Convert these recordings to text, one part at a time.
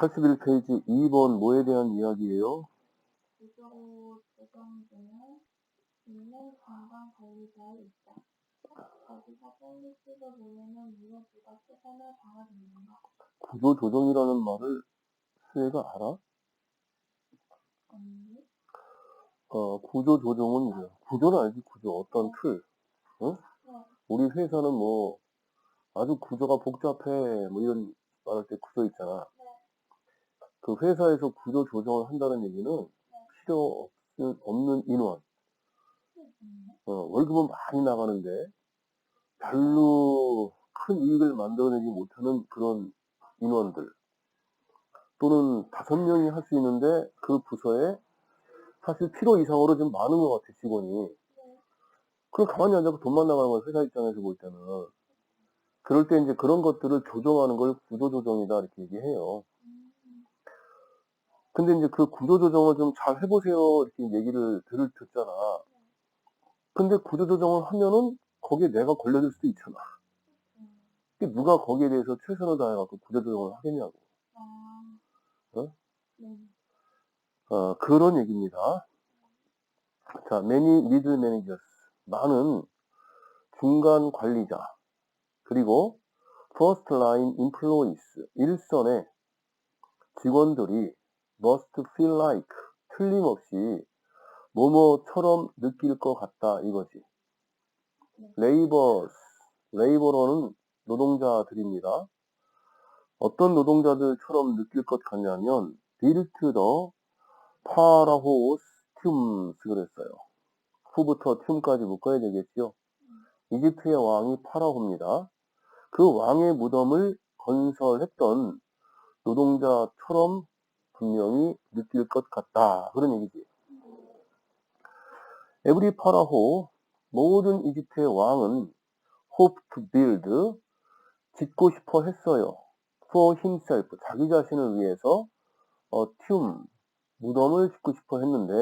81페이지 2번 뭐에 대한 이야기예요? 구조 조정이라는 말을 수혜가 알아? 어, 구조 조정은 뭐야? 구조는 알지, 구조. 어떤 틀. 어? 네. 우리 회사는 뭐, 아주 구조가 복잡해. 뭐 이런 말할 때 구조 있잖아. 네. 그 회사에서 구조 조정을 한다는 얘기는 필요 없- 없는 인원. 있네. 어, 월급은 많이 나가는데 별로 큰 이익을 만들어내지 못하는 그런 인원들 또는 다섯 명이 할 수 있는데 그 부서에 사실 필요 이상으로 좀 많은 것 같아 직원이 네. 그럼 가만히 앉아서 돈만 나가는 거야 회사 입장에서 볼 때는 그럴 때 이제 그런 것들을 조정하는 걸 구조조정이다 이렇게 얘기해요 음, 근데 이제 그 구조조정을 좀 잘 해보세요 이렇게 얘기를 들을 듣잖아 근데 구조조정을 하면은 거기에 내가 걸려들 수도 있잖아 음. 근데 누가 거기에 대해서 최선을 다해갖고 구조조정을 하겠냐고. 아. 어? 네. 어, 그런 얘기입니다. 자, many middle managers. 많은 중간 관리자. 그리고 first line employees. 일선의 직원들이 must feel like. 틀림없이 뭐뭐처럼 느낄 것 같다 이거지. laborers. laborer는 노동자들입니다. 어떤 노동자들처럼 느낄 것 같냐면 built the 파라호스 튠스 그랬어요. 후부터 튠까지 묶어야 되겠죠. 이집트의 왕이 파라호입니다. 그 왕의 무덤을 건설했던 노동자처럼 분명히 느낄 것 같다. 그런 얘기지. 에브리 파라호 모든 이집트의 왕은 hope to build 짓고 싶어 했어요. for himself 자기 자신을 위해서 어, 튠 무덤을 짓고 싶어 했는데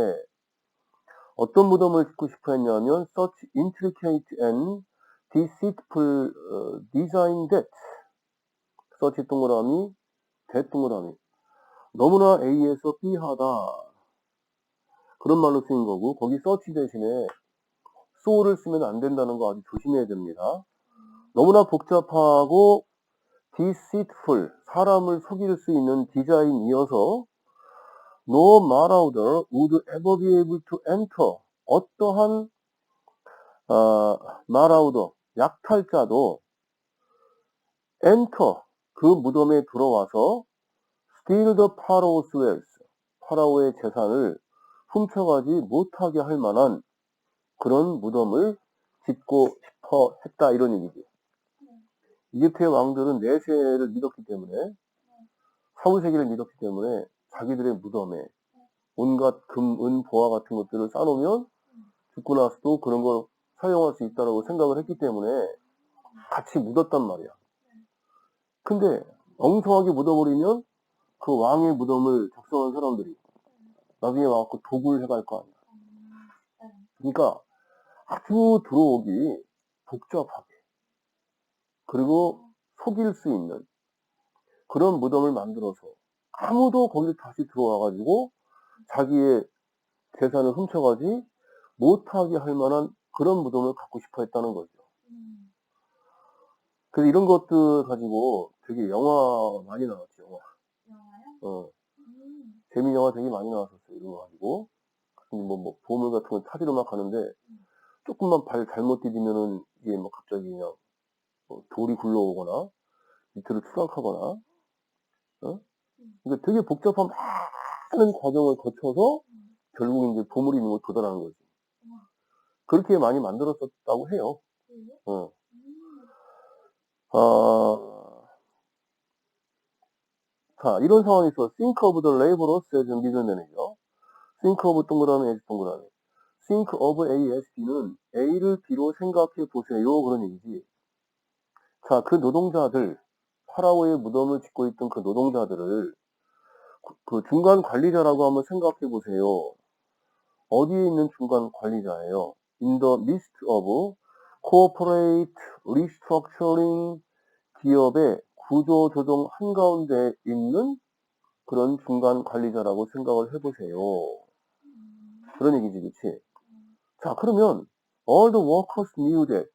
어떤 무덤을 짓고 싶어 했냐면 such intricate and deceitful 어, design that such 동그라미 that 동그라미 너무나 A에서 B하다 그런 말로 쓰인 거고 거기 search 대신에 so를 쓰면 안 된다는 거 아주 조심해야 됩니다. 너무나 복잡하고 deceitful 사람을 속일 수 있는 디자인이어서 no marauder would ever be able to enter 어떠한 어, marauder 약탈자도 enter 그 무덤에 들어와서 pharaoh's wealth 파라오의 재산을 훔쳐가지 못하게 할 만한 그런 무덤을 짓고 싶어 했다 이런 얘기지. 이집트의 왕들은 내세를 믿었기 때문에 사후세계를 믿었기 때문에 자기들의 무덤에 온갖 금, 은, 보화 같은 것들을 쌓아놓으면 죽고 나서도 그런 걸 사용할 수 있다고 생각을 했기 때문에 같이 묻었단 말이야. 근데 엉성하게 묻어버리면 그 왕의 무덤을 작성한 사람들이 나중에 와갖고 도굴 해갈 거 아니야. 그러니까 아주 들어오기 복잡하게 그리고 속일 수 있는 그런 무덤을 만들어서 아무도 거기 다시 들어와가지고 자기의 재산을 훔쳐가지 못하게 할 만한 그런 무덤을 갖고 싶어 했다는 거죠. 음. 그래서 이런 것들 가지고 되게 영화 많이 나왔죠. 영화. 어, 음. 재미 영화 되게 많이 나왔었어요. 이런 거 가지고. 뭐, 뭐, 보물 같은 거 찾으러 막 가는데, 조금만 발 잘못 디디면은, 이게 뭐 갑자기 그냥, 뭐 돌이 굴러오거나, 밑으로 추락하거나, 어? 그러니까 되게 복잡한 많은 과정을 거쳐서, 결국 이제 보물이 있는 곳 도달하는 거지. 그렇게 많이 만들었었다고 해요. 어. 음. 아, 자, 이런 상황에서 think of the laborers as middle manager. think of 동그라미 as 동그라미. think of A as B는 A를 B로 생각해 보세요. 그런 얘기지. 자, 그 노동자들, 파라오의 무덤을 짓고 있던 그 노동자들을 그- 그 중간 관리자라고 한번 생각해 보세요. 어디에 있는 중간 관리자예요? In the midst of corporate restructuring 기업의 구조 조정 한가운데 있는 그런 중간 관리자라고 생각을 해보세요. 음. 그런 얘기지, 그치? 자, 그러면 all the workers knew that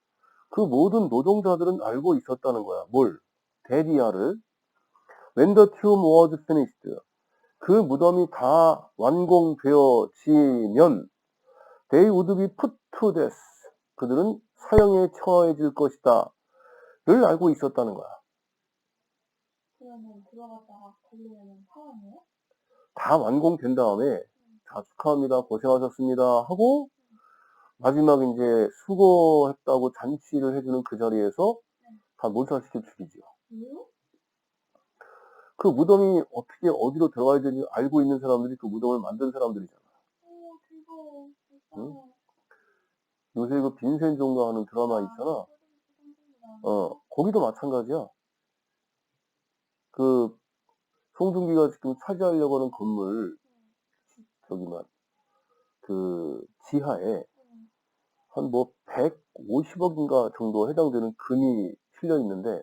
그 모든 노동자들은 알고 있었다는 거야. 뭘? 데디아를 when the tomb was finished 그 무덤이 다 완공되어지면 they would be put to death 그들은 사형에 처해질 것이다 를 알고 있었다는 거야. 그러면 들어갔다가 걸리면 사람이에요? 다 완공된 다음에 자 축하합니다 고생하셨습니다 하고 마지막 이제 수고했다고 잔치를 해주는 그 자리에서 다 몰살시켜 죽이죠. 왜요? 그 무덤이 어떻게 어디로 들어가야 되는지 알고 있는 사람들이 그 무덤을 만든 사람들이잖아. 오, 그거 응? 요새 그 빈센 종가 하는 드라마 있잖아. 어, 거기도 마찬가지야. 그 송중기가 지금 차지하려고 하는 건물 저기만 그 지하에 한 뭐 150억인가 정도 해당되는 금이 실려 있는데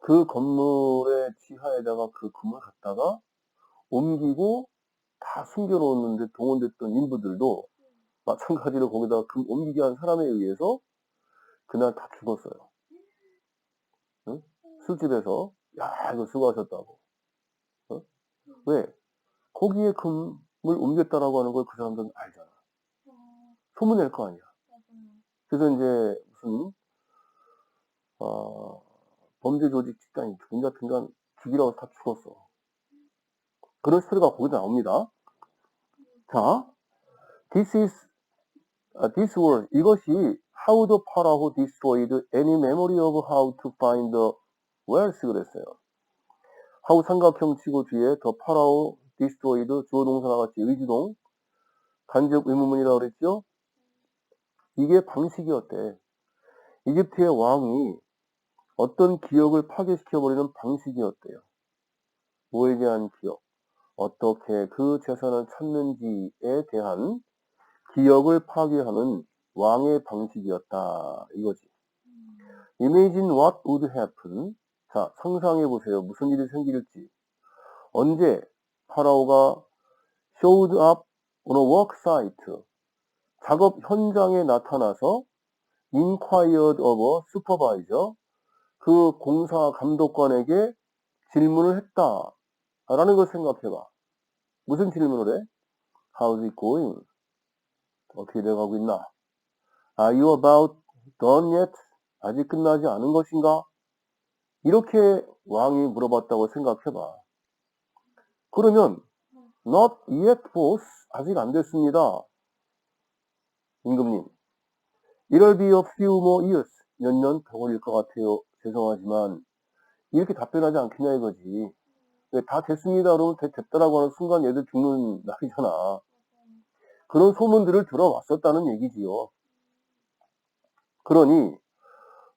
그 건물의 지하에다가 그 금을 갖다가 옮기고 다 숨겨놓았는데 동원됐던 인부들도 마찬가지로 거기다가 금 옮기게 한 사람에 의해서 그날 다 죽었어요. 응? 술집에서 야 이거 수고하셨다고. 어? 왜? 거기에 금을 옮겼다라고 하는 걸 그 사람들은 알잖아. 소문낼 거 아니야. 그래서 이제 무슨 어, 범죄 조직 집단이 존자 등간 죽이라고 다 죽었어. 그런 스토리가 거기서 나옵니다. 자, this is 아, this was 이것이 how the pharaoh destroyed any memory of how to find the wealth 그랬어요. how 삼각형 치고 뒤에 the pharaoh destroyed 주어 동사나 같이 의지동 간접 의문문이라고 그랬죠? 이게 방식이었대. 이집트의 왕이 어떤 기억을 파괴시켜버리는 방식이었대요. 뭐에 대한 기억? 어떻게 그 재산을 찾는지에 대한 기억을 파괴하는 왕의 방식이었다. 이거지. Imagine what would happen. 자, 상상해 보세요. 무슨 일이 생길지. 언제 파라오가 showed up on a work site. 작업 현장에 나타나서 inquired of a supervisor. 그 공사 감독관에게 질문을 했다. 라는 걸 생각해봐. 무슨 질문을 해? How's it going? 어떻게 돼가고 있나? Are you about done yet? 아직 끝나지 않은 것인가? 이렇게 왕이 물어봤다고 생각해봐. 그러면 not yet boss 아직 안 됐습니다. 임금님. It'll be a few more years. 몇 년 더 걸릴 것 같아요. 죄송하지만 이렇게 답변하지 않겠냐 이거지. 왜다 됐습니다. 그러면 돼- 됐다라고 하는 순간 얘들 죽는 날이잖아. 그런 소문들을 들어왔었다는 얘기지요. 그러니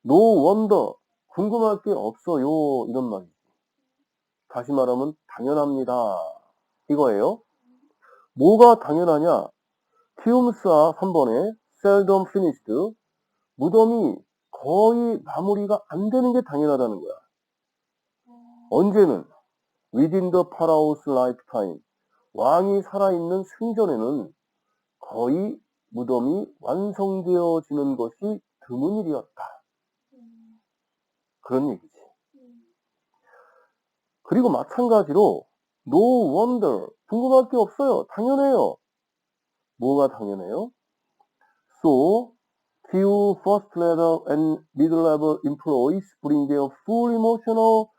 no wonder 궁금할 게 없어요 이런 말이지. 다시 말하면 당연합니다 이거예요. 뭐가 당연하냐? 티움스와 3번에 seldom finished 무덤이 거의 마무리가 안 되는 게 당연하다는 거야. 언제는 within the pharaoh's lifetime 왕이 살아있는 생전에는 거의 무덤이 완성되어지는 것이 드문 일이었다. 그런 얘기지. 그리고 마찬가지로 no wonder 궁금할 게 없어요. 당연해요. 뭐가 당연해요? So few first level and middle level employees bring their full emotional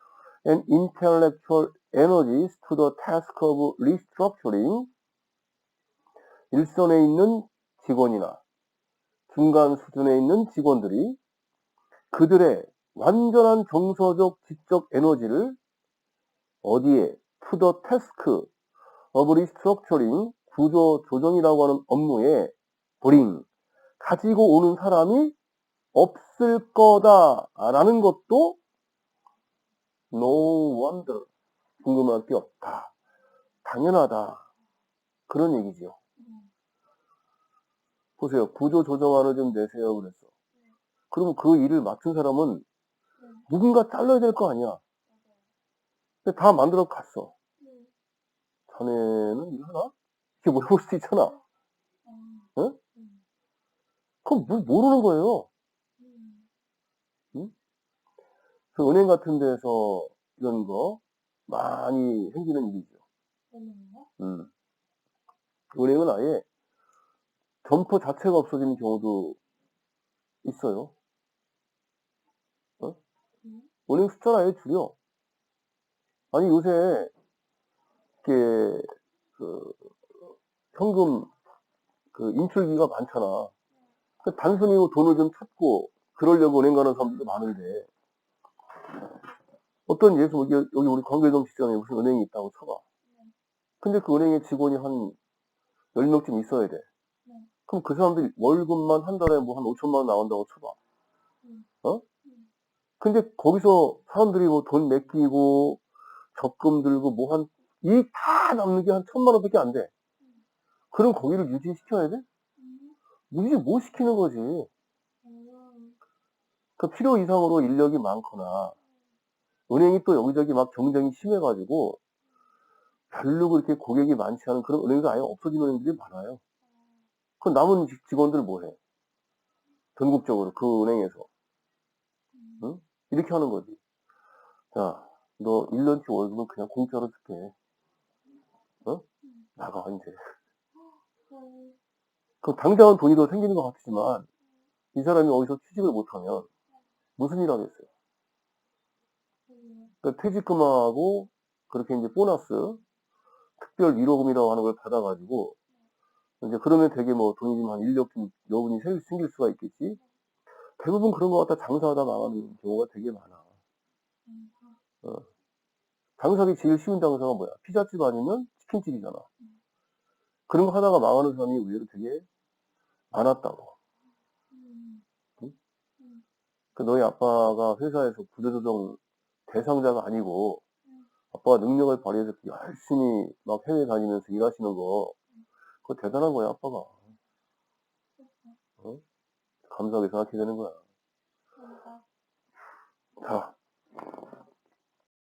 and intellectual energies to the task of restructuring 일선에 있는 직원이나 중간 수준에 있는 직원들이 그들의 완전한 정서적 지적 에너지를 어디에 the task of restructuring 구조 조정이라고 하는 업무에 bring 가지고 오는 사람이 없을 거다라는 것도 no wonder 궁금할 게 없다 당연하다 그런 얘기죠. 보세요. 구조 조정안을 좀 내세요. 그랬어. 그러면 그 일을 맡은 사람은 누군가 잘라야 될 거 아니야. 근데 다 만들어 갔어. 자네는 일하나? 이렇게 물어볼 수도 있잖아. 음, 그럼 뭐 모르는 거예요. 음, 그 은행 같은 데서 이런 거 많이 생기는 일이죠. 음. 은행은 아예 점포 자체가 없어지는 경우도 있어요. 음, 은행 숫자를 아예 줄여. 아니, 요새, 이렇게, 그, 현금, 그, 인출기가 많잖아. 그 단순히 뭐 돈을 좀 찾고, 그러려고 은행 가는 사람들도 많은데, 어떤 예수, 여기, 여기 우리 광교동 시장에 무슨 은행이 있다고 쳐봐. 근데 그 은행에 직원이 한 10명쯤 있어야 돼. 네. 그럼 그 사람들이 월급만 한 달에 뭐 한 5천만 원 나온다고 쳐봐. 음. 어? 음. 근데 거기서 사람들이 뭐 돈 맡기고 적금 들고 뭐 한, 이다 남는 게 한 천만 원밖에 안 돼. 그럼 거기를 유지시켜야 돼? 음, 유지 못 시키는 거지. 음, 그 필요 이상으로 인력이 많거나, 은행이 또 여기저기 막 경쟁이 심해가지고, 별로 그렇게 고객이 많지 않은 그런 은행도 아예 없어지는 은행들이 많아요. 그 남은 직- 직원들 뭐 해? 전국적으로 그 은행에서. 이렇게 하는 거지. 자, 너 1년치 월급은 그냥 공짜로 줄게. 어? 나가, 이제. 음, 그 당장은 돈이 더 생기는 것 같지만, 이 사람이 어디서 취직을 못하면, 무슨 일 하겠어요? 음, 그 퇴직금하고, 그렇게 이제 보너스, 특별 위로금이라고 하는 걸 받아가지고, 이제 그러면 되게 뭐 돈이 좀 한 1억 좀 여분이 생- 생길 수가 있겠지? 대부분 그런 거 갖다 장사하다 망하는 경우가 되게 많아. 음, 장사하기 제일 쉬운 장사가 뭐야? 피자집 아니면 치킨집이잖아. 그런 거 하다가 망하는 사람이 의외로 되게 많았다고. 음, 그 너희 아빠가 회사에서 부대조정 대상자가 아니고 아빠가 능력을 발휘해서 열심히 막 해외 다니면서 일하시는 거 그거 대단한 거야 아빠가 어? 감사하게 생각해야 되는 거야. 그러니까. 자,